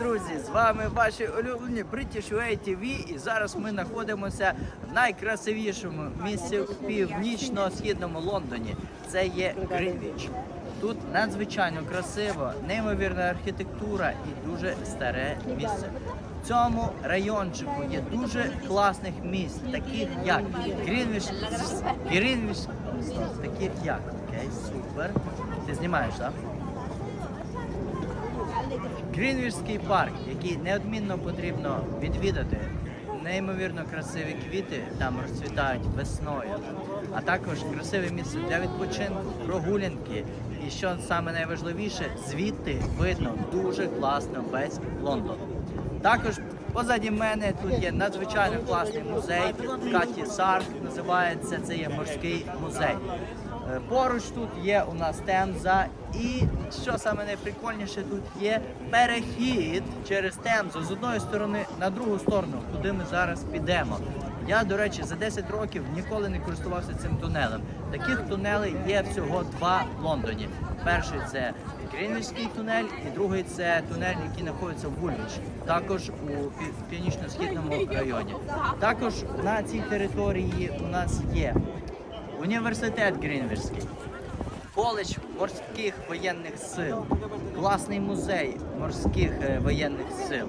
Друзі! З вами ваші улюблені British Way TV і зараз ми знаходимося в найкрасивішому місці в північно-східному Лондоні. Це є Гринвіч. Тут надзвичайно красиво, неймовірна архітектура і дуже старе місце. В цьому райончику є дуже класних місць, таких як Грінвіч, Грінвіч, таких як окей, супер. Ти знімаєш, так? Грінвічський парк, який неодмінно потрібно відвідати. Неймовірно красиві квіти там розцвітають весною, а також красиве місце для відпочинку, прогулянки. І що саме найважливіше, звідти видно дуже класно весь Лондон. Також позаді мене тут є надзвичайно класний музей. Каті Сарк називається. Це є морський музей. Е, Поруч тут є у нас Темза, і що саме найприкольніше, тут є перехід через Темзу з одної сторони на другу сторону, куди ми зараз підемо. Я, до речі, за 10 років ніколи не користувався цим тунелем. Таких тунелей є всього два в Лондоні. Перший це Грінвічський тунель, і другий це тунель, який знаходиться в Вульвіч, також у північно-східному районі. Також на цій території у нас є Університет Грінвічський, коледж морських воєнних сил, класний музей морських е, воєнних сил.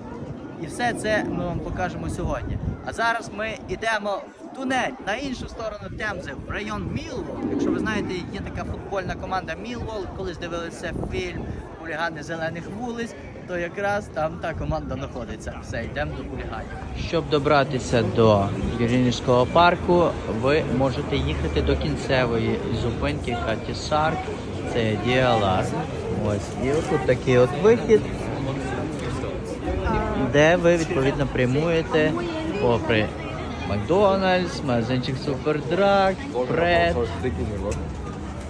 І все це ми вам покажемо сьогодні. А зараз ми йдемо в тунель на іншу сторону Темзи, в район Мілвол. Якщо ви знаєте, є така футбольна команда Мілвол, колись дивилися фільм Хулігани зелених вулиць, то якраз там та команда знаходиться. Все, йдемо до хуліганів. Щоб добратися до Гірінського парку, ви можете їхати до кінцевої зупинки Хаті Сарк. Це Діалар. Ось. І отут такий от вихід, де ви відповідно прямуєте попри Макдональдс, магазинчик Супердраг, Пред.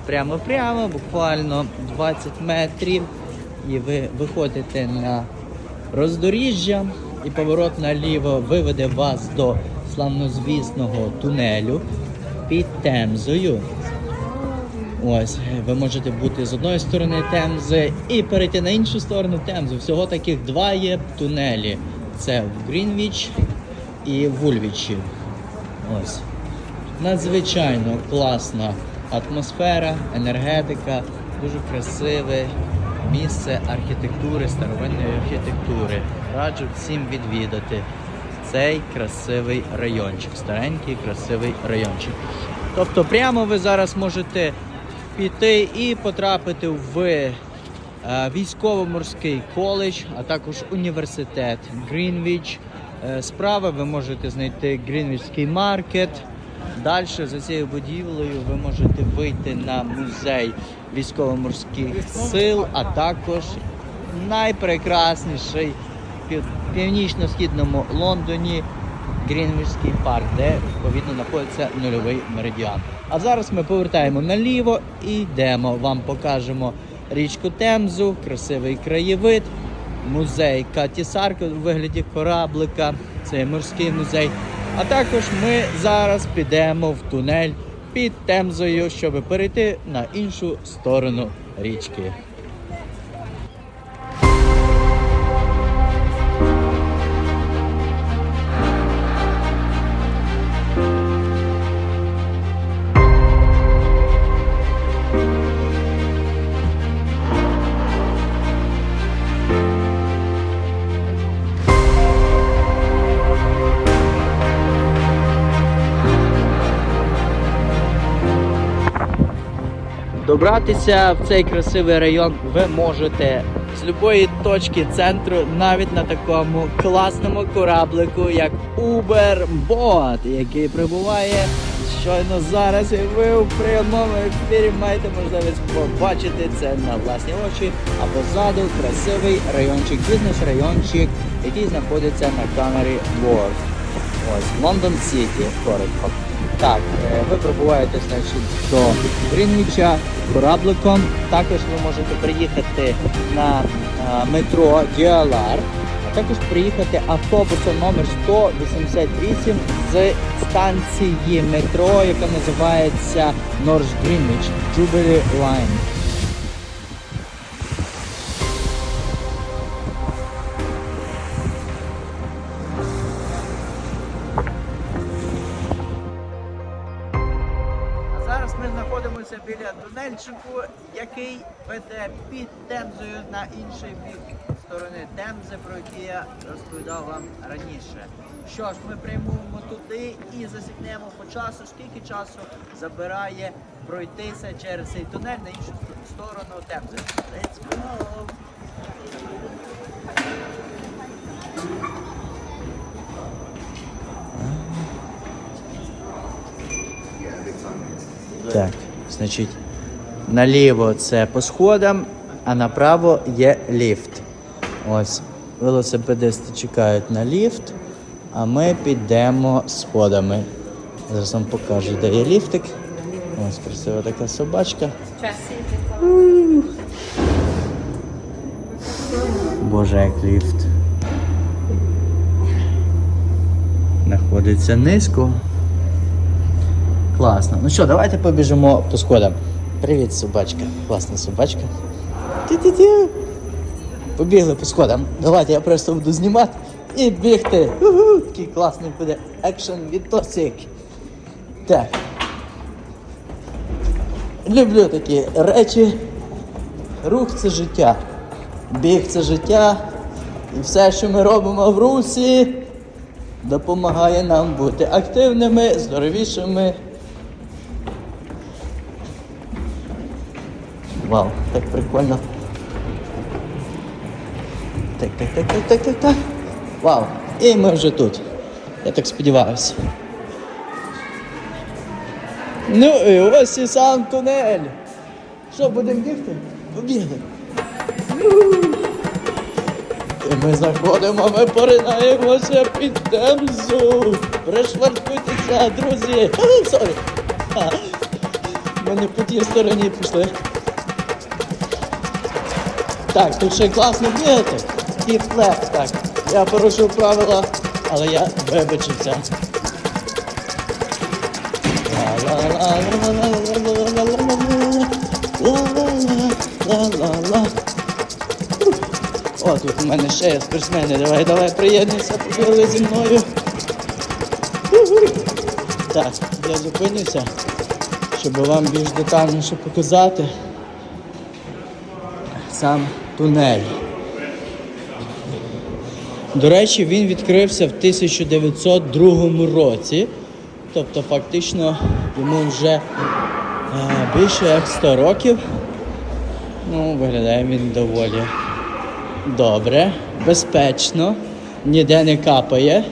Прямо-прямо, буквально 20 метрів. І ви виходите на роздоріжжя, і поворот наліво виведе вас до славнозвісного тунелю під Темзою. Ось, ви можете бути з одної сторони Темзи і перейти на іншу сторону Темзи. Всього таких два є тунелі. Це в Грінвіч і в Вульвічі. Ось. Надзвичайно класна атмосфера, енергетика, дуже красиве місце архітектури, старовинної архітектури. Раджу всім відвідати цей красивий райончик, старенький красивий райончик. Тобто, прямо ви зараз можете піти і потрапити в е, військово-морський коледж, а також університет Грінвіч. Е, Справа ви можете знайти Грінвічський маркет. Далі за цією будівлею ви можете вийти на музей військово-морських сил, а також найпрекрасніший в північно-східному Лондоні Грінвічський парк, де відповідно знаходиться нульовий меридіан. А зараз ми повертаємо наліво і йдемо. Вам покажемо річку Темзу, красивий краєвид, музей Каті Сарк у вигляді кораблика. Це морський музей. А також ми зараз підемо в тунель під Темзою, щоб перейти на іншу сторону річки. Добратися в цей красивий район ви можете з будь-якої точки центру, навіть на такому класному кораблику, як Uber Bot, який прибуває щойно зараз. І ви в прямому ефірі маєте можливість побачити це на власні очі. А позаду красивий райончик, бізнес-райончик, який знаходиться на камері Wharf. Ось Лондон Сіті, коротко. Так, е, ви пробуваєте значить, до Грінвіча корабликом. Також ви можете приїхати на е, метро Діалар, а також приїхати автобусом номер 188 з станції метро, яка називається Норж Greenwich Jubilee Line. Знаходимося біля тунельчику, який веде під Темзою на інший бік сторони Темзи, про який я розповідав вам раніше. Що ж, ми прямуємо туди і засікнемо по часу, скільки часу забирає пройтися через цей тунель на іншу сторону Темзи. Let's go! Так, значить, наліво це по сходам, а направо є ліфт. Ось, велосипедисти чекають на ліфт, а ми підемо сходами. Зараз вам покажу, де є ліфтик. Ось красива така собачка. Боже, як ліфт. Знаходиться низько. Класно. Ну що, давайте побіжимо по сходам. Привіт, собачка. Класна собачка. Ті-ті-ті. Побігли по сходам. Давайте я просто буду знімати і бігти. Уху, такий класний буде екшен відосик. Так. Люблю такі речі. Рух це життя. Біг це життя. І все, що ми робимо в русі, допомагає нам бути активними, здоровішими. Вау, так прикольно. Так, так, так, так, так, так, так. Вау. І ми вже тут. Я так сподіваюся. Ну і ось і сам тунель. Що, будемо бігти? Побігли. І ми заходимо, ми поринаємося під темзу. Пришвартуйтеся, друзі. Сорі. Ми не по тій стороні пішли. Так, тут ще класно діяти, І флеп, так. Я порушив правила, але я вибачився. О, тут у мене ще є спортсмени. Давай, давай, приєднуйся, побігли зі мною. Так, я зупинюся, щоб вам більш детальніше показати. Сам тунель. До речі, він відкрився в 1902 році. Тобто, фактично, йому вже е, більше як 100 років. Ну, виглядає він доволі добре, безпечно, ніде не капає.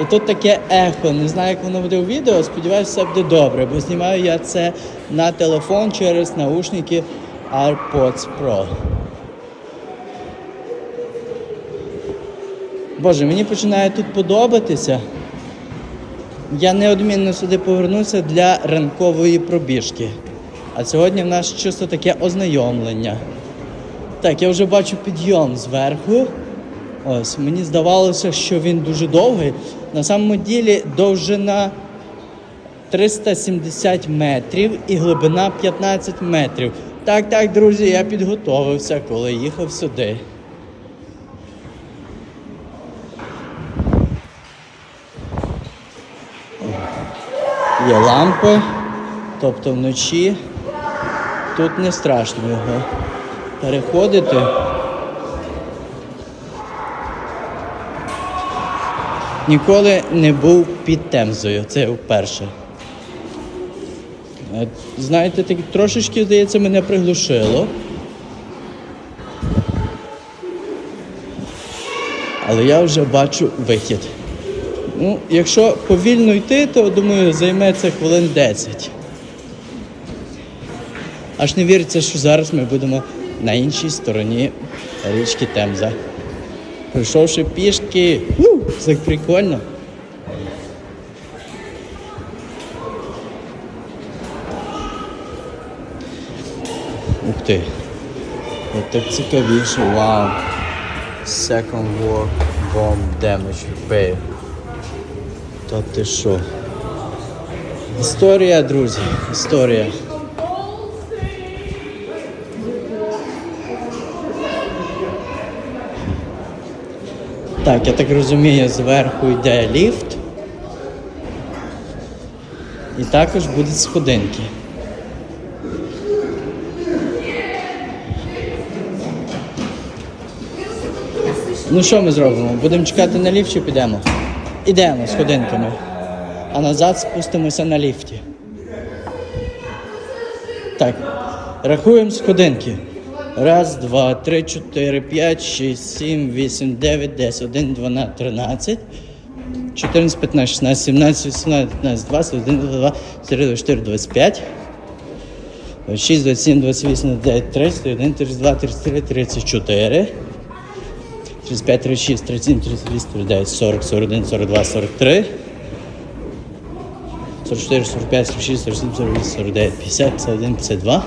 І тут таке ехо. Не знаю, як воно буде у відео, сподіваюся, все буде добре, бо знімаю я це на телефон через наушники AirPods Pro. Боже, мені починає тут подобатися. Я неодмінно сюди повернуся для ранкової пробіжки. А сьогодні в нас чисто таке ознайомлення. Так, я вже бачу підйом зверху. Ось, мені здавалося, що він дуже довгий. На самому ділі довжина 370 метрів і глибина 15 метрів. Так, так, друзі, я підготовився, коли їхав сюди. Є лампи, тобто вночі тут не страшно його переходити. Ніколи не був під темзою, це вперше. Знаєте, так трошечки, здається, мене приглушило. Але я вже бачу вихід. Ну, якщо повільно йти, то думаю, займе це хвилин 10. Аж не віриться, що зараз ми будемо на іншій стороні річки Темза. Прийшовши пішки, у, це прикольно. Ух ти. От так цікавіше, вау. Second war bomb damage repair. Та ти що? Історія, друзі, історія. Так, я так розумію, зверху йде ліфт. І також будуть сходинки. Ну що ми зробимо? Будемо чекати на ліфт чи підемо? Ідемо сходинками. А назад спустимося на ліфті. Так, рахуємо сходинки. Раз, два, три, чотири, п'ять, шість, сім, вісім, дев'ять, десять, один, дванадцять, тринадцять. 14, 15, 16, 17, 18, 19, 20, 21, 22, 23, 24, 25. 26, 27, 28, 29, 30, 31, 32, 33, 34. 35, 36, 37, 38, 39, 40, 41, 42, 43. 44, 45, 46, 47, 48, 49, 50, 51, 52.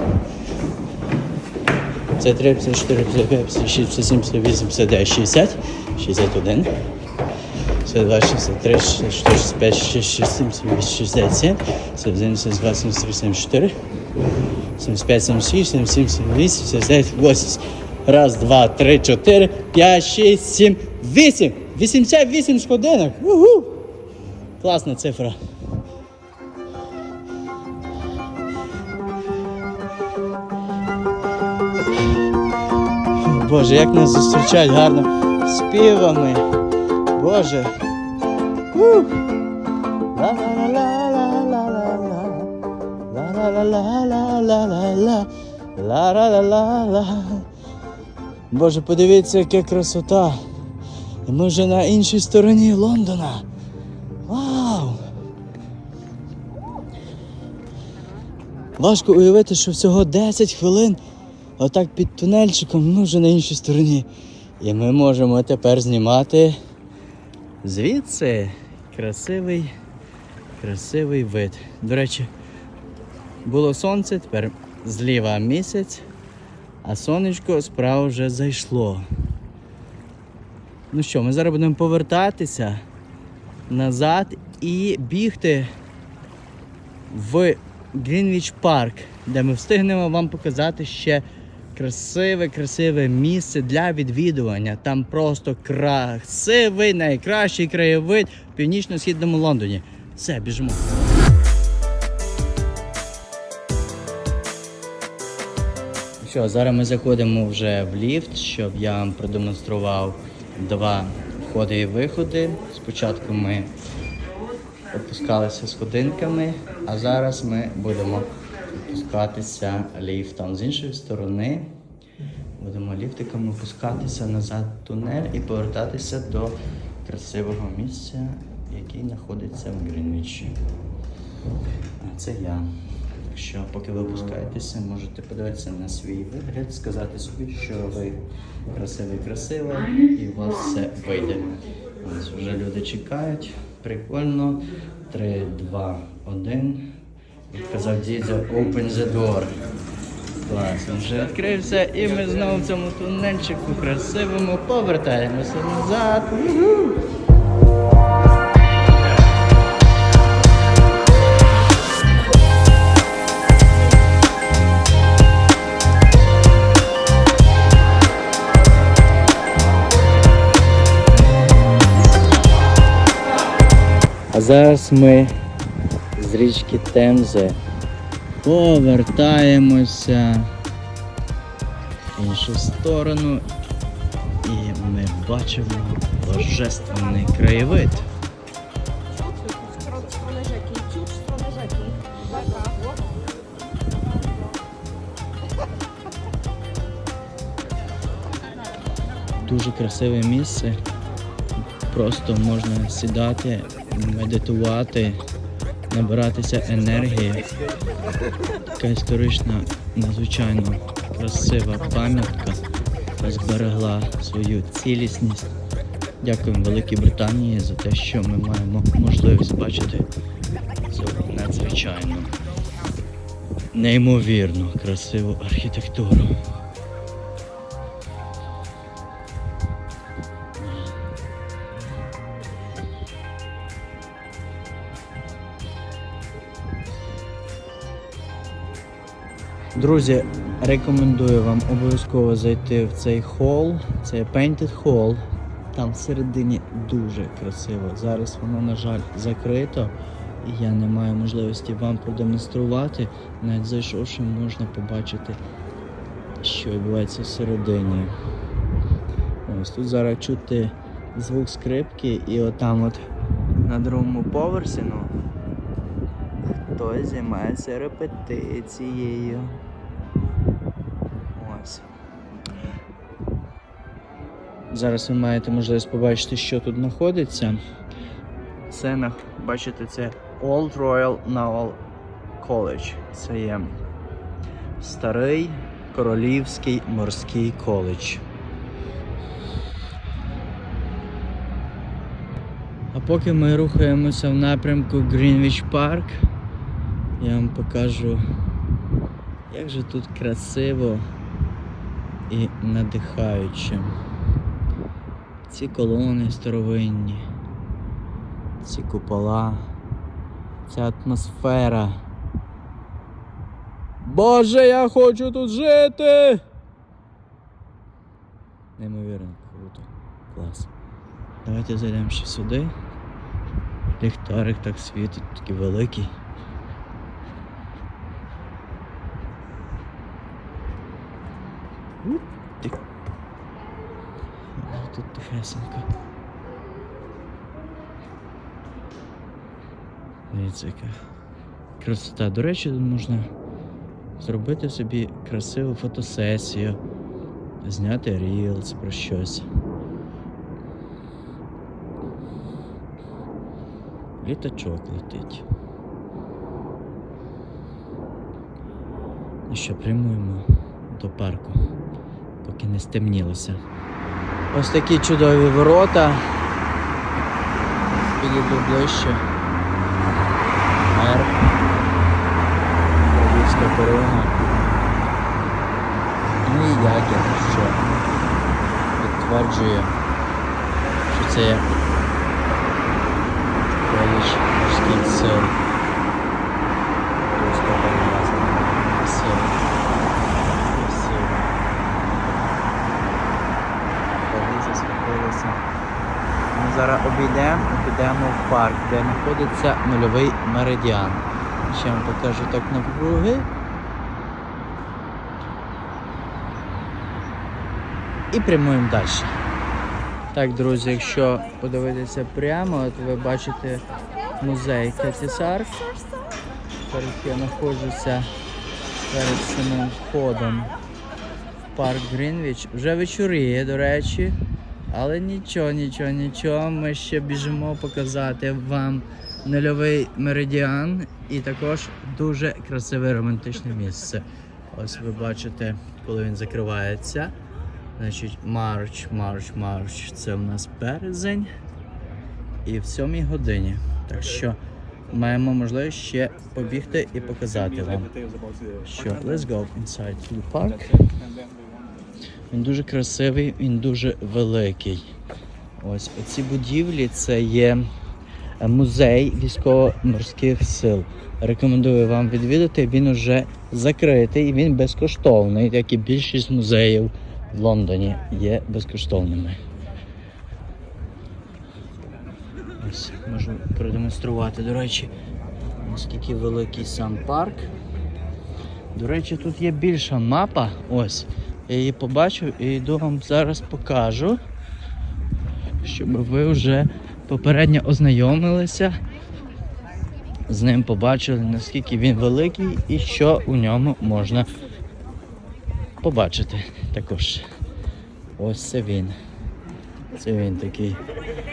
53, 54, 55, 56, 57, 58, 59, 60, 61. 62, 63, 64, 65, 66, 67, 67, 71, 72, 73, 74, 75, 76, 77, 78, 79, 80. Раз, два, три, чотири, п'ять, шість, сім, вісім. 88 сходинок. Угу! Класна цифра. Боже, як нас зустрічають гарно співами. Боже. Ух. Ла-ла-ла-ла-ла-ла-ла. Ла-ла-ла-ла-ла-ла-ла. Ла-ла-ла-ла-ла. Боже, подивіться, яка красота. І ми вже на іншій стороні Лондона. Вау! Важко уявити, що всього 10 хвилин отак під тунельчиком, ми вже на іншій стороні. І ми можемо тепер знімати звідси красивий, красивий вид. До речі, було сонце, тепер зліва місяць, а сонечко справа вже зайшло. Ну що, ми зараз будемо повертатися назад і бігти в Грінвіч Парк, де ми встигнемо вам показати ще красиве, красиве місце для відвідування. Там просто красивий, найкращий краєвид в північно-східному Лондоні. Все, біжимо. Що, зараз ми заходимо вже в ліфт, щоб я вам продемонстрував два входи і виходи. Спочатку ми опускалися сходинками, а зараз ми будемо опускатися ліфтом. З іншої сторони будемо ліфтиком опускатися назад в тунель і повертатися до красивого місця, який знаходиться в Грінвічі. А це я. Що, поки ви опускаєтеся, можете подивитися на свій вигляд, сказати собі, що ви красивий, красива, і у вас все вийде. Ось вже люди чекають. Прикольно. 3, 2, 1. Казав дідя, open the door. Клас, він вже відкрився, і ми знову в цьому тунельчику красивому повертаємося назад. Зараз ми з річки Темзи повертаємося в іншу сторону і ми бачимо божественний краєвид. Дуже красиве місце. Просто можна сідати, медитувати, набиратися енергії. Така історична, надзвичайно красива пам'ятка зберегла свою цілісність. Дякуємо Великій Британії за те, що ми маємо можливість бачити цю надзвичайну, неймовірно красиву архітектуру. Друзі, рекомендую вам обов'язково зайти в цей хол. Це Painted Hall. Там всередині дуже красиво. Зараз воно, на жаль, закрито. І я не маю можливості вам продемонструвати. Навіть зайшовши, можна побачити, що відбувається всередині. Ось тут зараз чути звук скрипки і отам от на другому поверсі, ну, хтось займається репетицією. Зараз ви маєте можливість побачити, що тут знаходиться. Це бачите, це Old Royal Naval College. Це є старий королівський морський коледж. А поки ми рухаємося в напрямку Greenwich Park, я вам покажу, як же тут красиво і надихаюче. Ці колони старовинні, ці купола, ця атмосфера. Боже, я хочу тут жити! Неймовірно круто. Клас. Давайте зайдемо ще сюди. Ліхтарик так світить, такий великий. Уп, ти. А, Тут тихесенько. Дивіться, красота. До речі, тут можна зробити собі красиву фотосесію, зняти рілс про щось. Літачок летить. Ну що, прямуємо до парку, поки не стемнілося. Ось такі чудові ворота. Підійду ближче. Герб. Королівська корона. Ну і якір, що підтверджує, що це є коледж морських сил. Руська перев'язана. Красиво. Красиво. Полиці схопилися. Ми зараз підемо в парк, де знаходиться нульовий меридіан. Ще вам покажу так навкруги. І прямуємо далі. Так, друзі, якщо подивитися прямо, от ви бачите музей Кетісар. Зараз я знаходжуся перед самим входом в парк Грінвіч. Вже вечоріє, до речі. Але нічого, нічого, нічого. Ми ще біжимо показати вам нульовий меридіан і також дуже красиве романтичне місце. Ось ви бачите, коли він закривається. Значить, марч, марч, марч. Це у нас березень. І в сьомій годині. Так що маємо можливість ще побігти і показати вам. Що let's go inside the park. Він дуже красивий, він дуже великий. Ось оці будівлі це є е, музей військово-морських сил. Рекомендую вам відвідати. Він уже закритий, він безкоштовний, як і більшість музеїв в Лондоні є безкоштовними. Ось можу продемонструвати, до речі, наскільки великий сам парк. До речі, тут є більша мапа. Ось. Я її побачив і йду вам зараз покажу, щоб ви вже попередньо ознайомилися з ним, побачили, наскільки він великий і що у ньому можна побачити також. Ось це він. Це він такий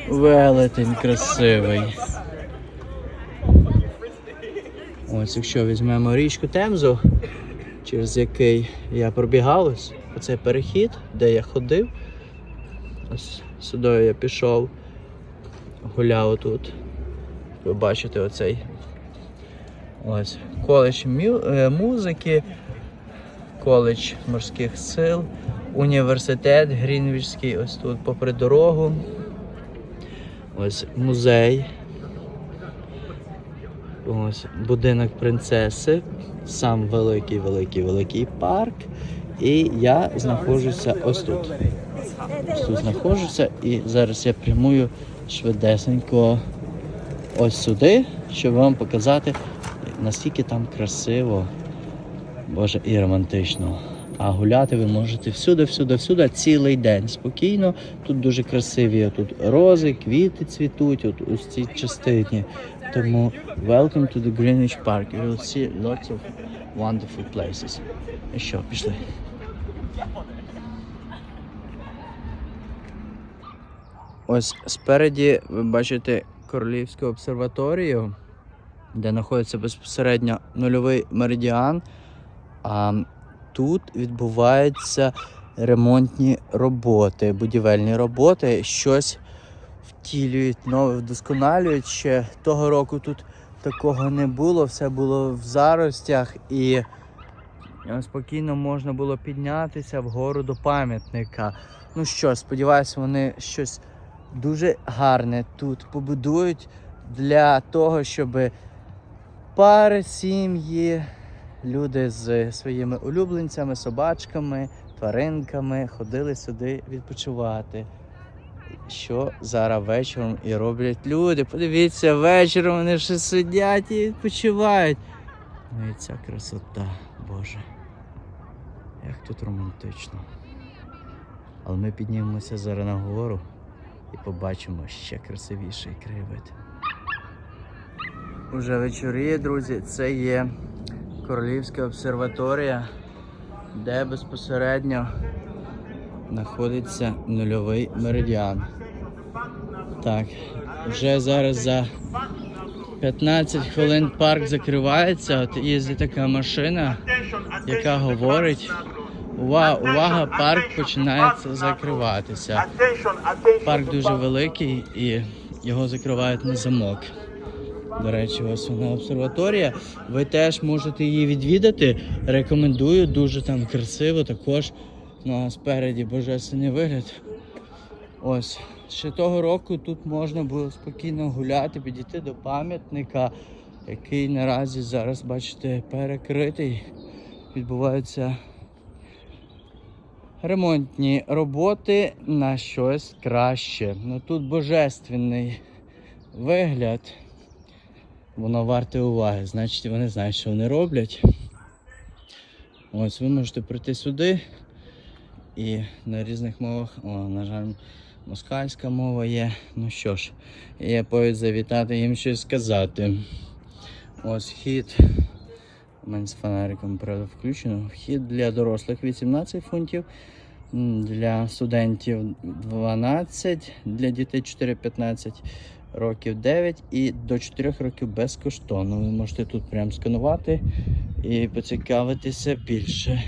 велетень красивий. Ось, якщо візьмемо річку Темзу, через який я пробігав, ось оцей перехід, де я ходив. Ось сюди я пішов, гуляв тут. Ви бачите оцей ось коледж е, музики, коледж морських сил, університет Грінвічський, ось тут попри дорогу. Ось музей. Ось будинок принцеси, сам великий, великий, великий парк. І я знаходжуся ось тут. Ось тут знаходжуся і зараз я прямую швидесенько ось сюди, щоб вам показати, наскільки там красиво, боже, і романтично. А гуляти ви можете всюди, всюди, всюди цілий день спокійно. Тут дуже красиві тут рози, квіти цвітуть, от у цій частині. Тому welcome to the Greenwich Park. You will see lots of wonderful places. І що, пішли? Ось спереді ви бачите Королівську обсерваторію, де знаходиться безпосередньо нульовий меридіан. А тут відбуваються ремонтні роботи, будівельні роботи, щось втілюють, нове вдосконалюють. Ще того року тут такого не було, все було в заростях і спокійно можна було піднятися вгору до пам'ятника. Ну що, сподіваюся, вони щось дуже гарне тут побудують для того, щоб пари, сім'ї, люди з своїми улюбленцями, собачками, тваринками ходили сюди відпочивати. Що зараз вечором і роблять люди. Подивіться, вечором вони ще сидять і відпочивають. Ну і ця красота, Боже. Як тут романтично. Але ми піднімемося зараз на гору і побачимо ще красивіший краєвид. Уже вечоріє, друзі, це є Королівська обсерваторія, де безпосередньо знаходиться нульовий меридіан. Так, вже зараз за 15 хвилин парк закривається. От їздить така машина, яка говорить. Увага, увага, парк починається закриватися. Парк дуже великий і його закривають на замок. До речі, ось вона обсерваторія. Ви теж можете її відвідати. Рекомендую, дуже там красиво також. Ну а спереді божественний вигляд. Ось. Ще того року тут можна було спокійно гуляти, підійти до пам'ятника, який наразі зараз, бачите, перекритий. Відбуваються ремонтні роботи на щось краще. Ну тут божественний вигляд. Воно варте уваги. Значить, вони знають, що вони роблять. Ось ви можете прийти сюди і на різних мовах, о, на жаль, москальська мова є. Ну що ж, є повід завітати їм щось сказати. Ось вхід. У мене з фонариком правда включено. Вхід для дорослих 18 фунтів, для студентів 12, для дітей 4-15 років 9 і до 4 років безкоштовно. Ви можете тут прям сканувати і поцікавитися більше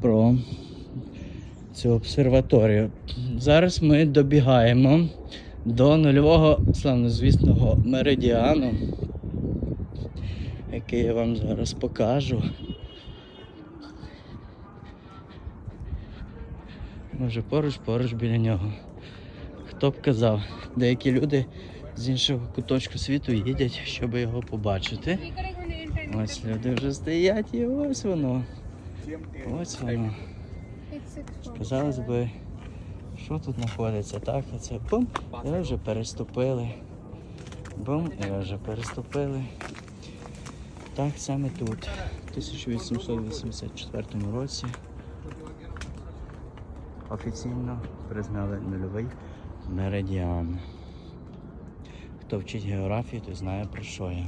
про цю обсерваторію. Зараз ми добігаємо до нульового славнозвісного меридіану, який я вам зараз покажу. Може поруч, поруч біля нього. Хто б казав, деякі люди з іншого куточку світу їдять, щоб його побачити. Ось люди вже стоять і ось воно. Ось воно. Казалось би, що тут знаходиться, так? Оце бум, і ви вже переступили. Бум, і ви вже переступили. Так саме тут. В 1884 році офіційно признали нульовий меридіан. Хто вчить географію, той знає про що я.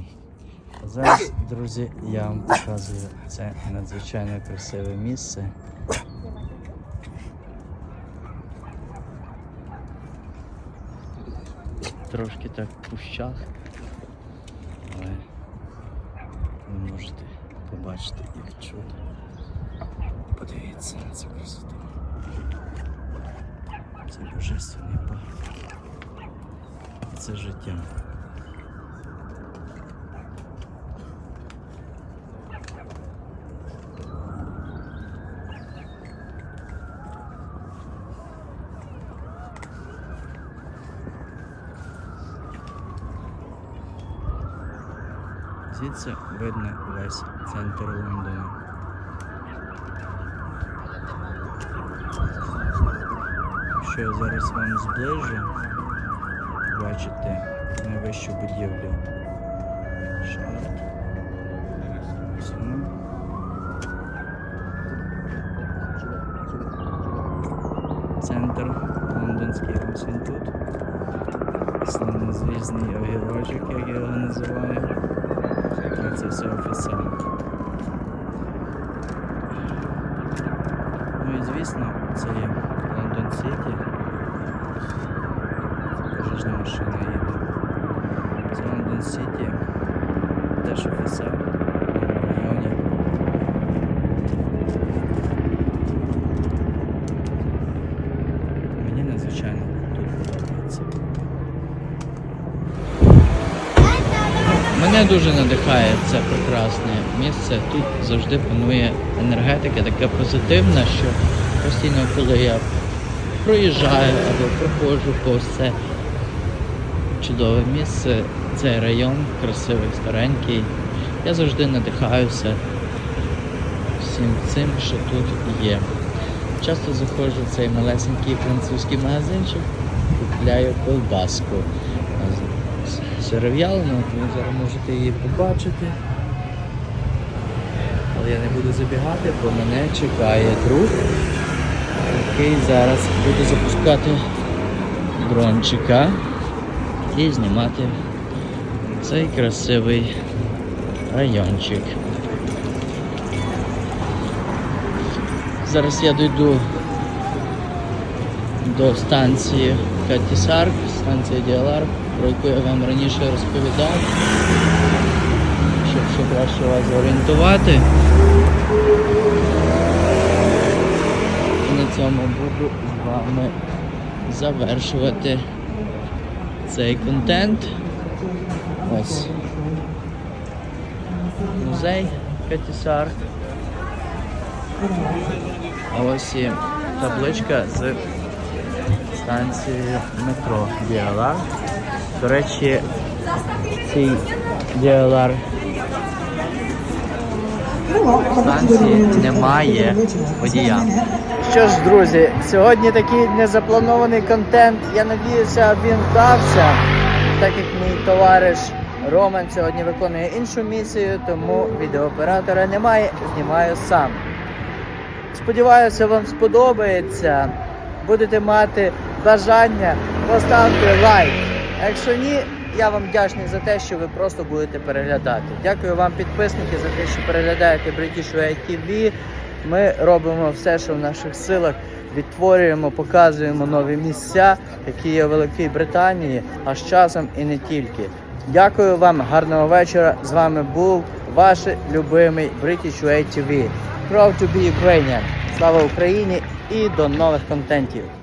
Зараз, друзі, я вам показую це надзвичайно красиве місце. Трошки так в кущах, але ви можете побачити їх чудо. Подивіться на цю красоту. Це божественний парк. Це життя. Звідси видно весь центр Лондона. Що я зараз вам зближу, бачите найвищу будівлю. Шарт. Ось вона. Різний огірочок, як я його називаю. А це все офіса. Ну і звісно, це є Лондон Сіті. Це пожежна машина їде. Це Лондон Сіті. Теж офіса в тому районі. Мені надзвичайно тут подобається. Мене дуже надихає це прекрасне місце. Тут завжди панує енергетика така позитивна, що постійно, коли я проїжджаю або проходжу повз це чудове місце, цей район красивий, старенький. Я завжди надихаюся всім цим, що тут є. Часто заходжу в цей малесенький французький магазинчик, купляю колбаску. Сиров'ялену, ви зараз можете її побачити. Але я не буду забігати, бо мене чекає друг, який зараз буде запускати дрончика і знімати цей красивий райончик. Зараз я дойду до станції Катісарк, станція Діалар, про яку я вам раніше розповідав, щоб ще краще вас зорієнтувати. І на цьому буду з вами завершувати цей контент. Ось музей Катісарк. А ось і табличка з станції метро Діалар. До речі, цій Діалар станції немає водія. Що ж, друзі, сьогодні такий незапланований контент. Я надіюся, він вдався, так як мій товариш Роман сьогодні виконує іншу місію, тому відеооператора немає, знімаю сам. Сподіваюся, вам сподобається. Будете мати бажання, поставте лайк. Якщо ні, я вам вдячний за те, що ви просто будете переглядати. Дякую вам, підписники, за те, що переглядаєте British Way TV. Ми робимо все, що в наших силах. Відтворюємо, показуємо нові місця, які є в Великій Британії, а з часом і не тільки. Дякую вам, гарного вечора. З вами був ваш любимий British Way TV. Proud to be Ukrainian. Слава Україні і до нових контентів.